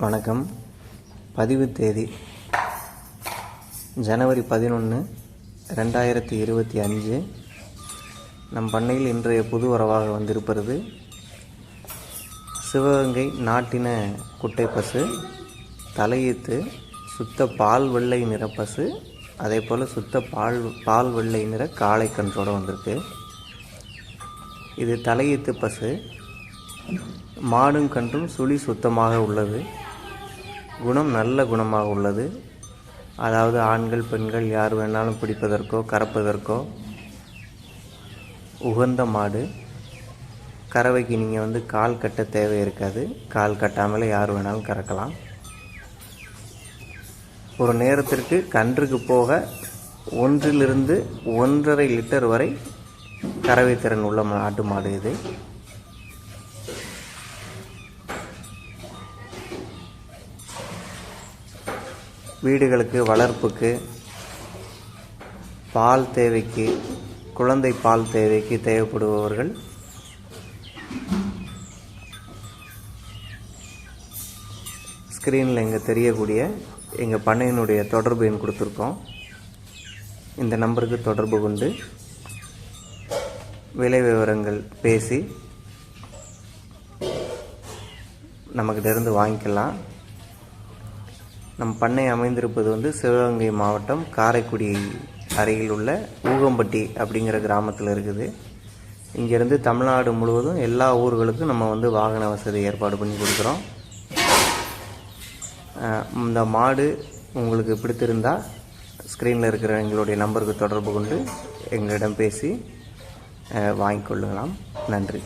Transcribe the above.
வணக்கம். பதிவு தேதி ஜனவரி பதினொன்று ரெண்டாயிரத்தி இருபத்தி அஞ்சு. நம் பண்ணையில் இன்றைய புது உறவாக வந்திருப்பது சிவகங்கை நாட்டின குட்டை பசு தலையீத்து சுத்த பால் வெள்ளை நிற பசு அதே போல் சுத்த பால் பால் வெள்ளை நிற காளை கன்றோடு வந்திருக்கு. இது தலையீத்து பசு. மாடும் கன்றும் சுழி சுத்தமாக உள்ளது. குணம் நல்ல குணமாக உள்ளது. அதாவது ஆண்கள் பெண்கள் யார் வேணாலும் பிடிப்பதற்கோ கறப்பதற்கோ உகந்த மாடு. கறவைக்கு நீங்கள் வந்து கால் கட்ட தேவை இருக்காது. கால் கட்டாமல் யார் வேணாலும் கறக்கலாம். ஒரு நேரத்திற்கு கன்றுக்கு போக ஒன்றிலிருந்து ஒன்றரை லிட்டர் வரை கறவை திறன் உள்ள ஆட்டு மாடு இது. வீடுகளுக்கு வளர்ப்புக்கு பால் தேவைக்கு குழந்தை பால் தேவைக்கு தேவைப்படுபவர்கள் ஸ்க்ரீனில் இங்கே தெரியக்கூடிய எங்கள் பண்ணையினுடைய தொடர்பு எண் கொடுத்துருக்கோம். இந்த நம்பருக்கு தொடர்பு கொண்டு விலை விவரங்கள் பேசி நமக்கிட்டேருந்து வாங்கிக்கலாம். நம் பண்ணை அமைந்திருப்பது வந்து சிவகங்கை மாவட்டம் காரைக்குடி அருகில் உள்ள ஊகம்பட்டி அப்படிங்கிற கிராமத்தில் இருக்குது. இங்கேருந்து தமிழ்நாடு முழுவதும் எல்லா ஊர்களுக்கும் நம்ம வந்து வாகன வசதி ஏற்பாடு பண்ணி கொடுக்குறோம். இந்த மாடு உங்களுக்கு பிடித்திருந்தால் ஸ்க்ரீனில் இருக்கிற எங்களுடைய நம்பருக்கு தொடர்பு கொண்டு எங்களிடம் பேசி வாங்கிக்கொள்ளலாம் நன்றி.